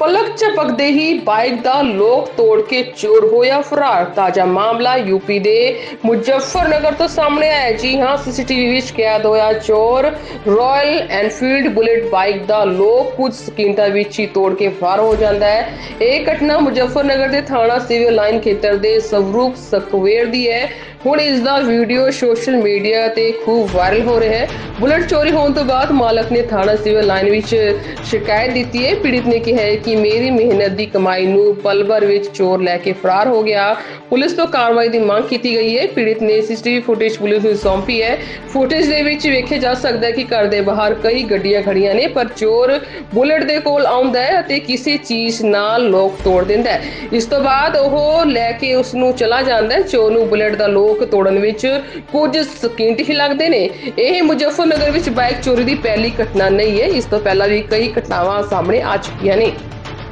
ਪਲਕ ਝਪਕਦੇ ਹੀ bike ਦਾ ਲੋਕ ਤੋੜ ਕੇ ਚੋਰ ਹੋਇਆ ਫਰਾਰ ਤਾਜ਼ਾ ਮਾਮਲਾ ਯੂਪੀ ਦੇ ਮੁਜ਼ੱਫਰਨਗਰ ਤੋਂ ਸਾਹਮਣੇ ਆਇਆ ਜੀ ਹਾਂ ਸੀਸੀਟੀਵੀ ਵਿੱਚ ਕੈਦ ਹੋਇਆ ਚੋਰ ਰਾਇਲ ਐਨਫੀਲਡ ਬੁਲੇਟ ਬਾਈਕ ਦਾ ਲੋਕ ਕੁਝ ਸਕਿੰਟਾਂ ਵਿੱਚ ਹੀ ਤੋੜ ਕੇ ਫਰਾਰ ਹੋ ਜਾਂਦਾ ਹੈ ਇਹ ਘਟਨਾ ਮੁਜ਼ੱਫਰਨਗਰ ਦੇ ਥਾਣਾ ਸਿਵਲ ਲਾਈਨ ਖੇਤਰ ਦੇ ਸਵਰੂਪ ਸਕਵੇਰ ਦੀ ਹੈ ਹੁਣ ਇਸ ਦਾ ਵੀਡੀਓ ਸੋਸ਼ਲ ਮੀਡੀਆ ਤੇ ਖੂਬ ਵਾਇਰਲ ਹੋ ਰਿਹਾ ਹੈ। ਬੁਲਟ ਚੋਰੀ ਹੋਣ ਤੋਂ ਬਾਅਦ ਮਾਲਕ ਨੇ ਥਾਣਾ ਸਿਵਲ ਲਾਈਨ ਵਿੱਚ ਸ਼ਿਕਾਇਤ ਦਿੱਤੀ ਹੈ। ਪੀੜਿਤ ਨੇ ਕਿਹਾ ਹੈ ਕਿ ਮੇਰੀ ਮਿਹਨਤ ਦੀ ਕਮਾਈ ਨੂੰ ਪਲਵਰ ਵਿੱਚ ਚੋਰ ਲੈ ਕੇ ਫਰਾਰ ਹੋ ਗਿਆ। ਪੁਲਿਸ ਤੋਂ ਕਾਰਵਾਈ ਦੀ ਮੰਗ ਕੀਤੀ ਗਈ ਹੈ। ਪੀੜਿਤ ਨੇ ਸੀਸੀਟੀਵੀ ਫੁਟੇਜ ਪੁਲਿਸ ਨੂੰ ਸੌਂਪੀ ਹੈ। ਫੁਟੇਜ ਦੇ ਵਿੱਚ ਵੇਖਿਆ ਜਾ ਸਕਦਾ ਹੈ ਕਿ ਘਰ ਦੇ ਬਾਹਰ ਕਈ ਗੱਡੀਆਂ ਖੜੀਆਂ ਨੇ, ਪਰ ਚੋਰ ਬੁਲਟ ਦੇ ਕੋਲ ਆਉਂਦਾ ਹੈ ਅਤੇ ਕਿਸੇ ਚੀਜ਼ ਨਾਲ ਲੋਕ ਤੋੜ ਦਿੰਦਾ ਹੈ। ਇਸ ਤੋਂ ਬਾਅਦ ਉਹ ਲੈ ਕੇ ਉਸ ਨੂੰ ਚਲਾ ਜਾਂਦਾ ਹੈ। ਚੋਰ ਨੂੰ ਬੁਲਟ ਦਾ ਲੋਕ ਤੋੜਨ ਵਿੱਚ ਕੁਝ ਸਕਿੰਟ ਹੀ ਲੱਗਦੇ ਨੇ। ਇਹ ਮੁਜ਼ੱਫਰਨਗਰ ਵਿੱਚ ਬਾਈਕ ਚੋਰੀ ਦੀ ਪਹਿਲੀ ਘਟਨਾ ਨਹੀਂ ਹੈ। ਇਸ ਤੋਂ ਪਹਿਲਾਂ ਵੀ ਕਈ ਘਟਨਾਵਾਂ ਸਾਹਮਣੇ ਆ ਚੁੱਕੀਆਂ ਨੇ।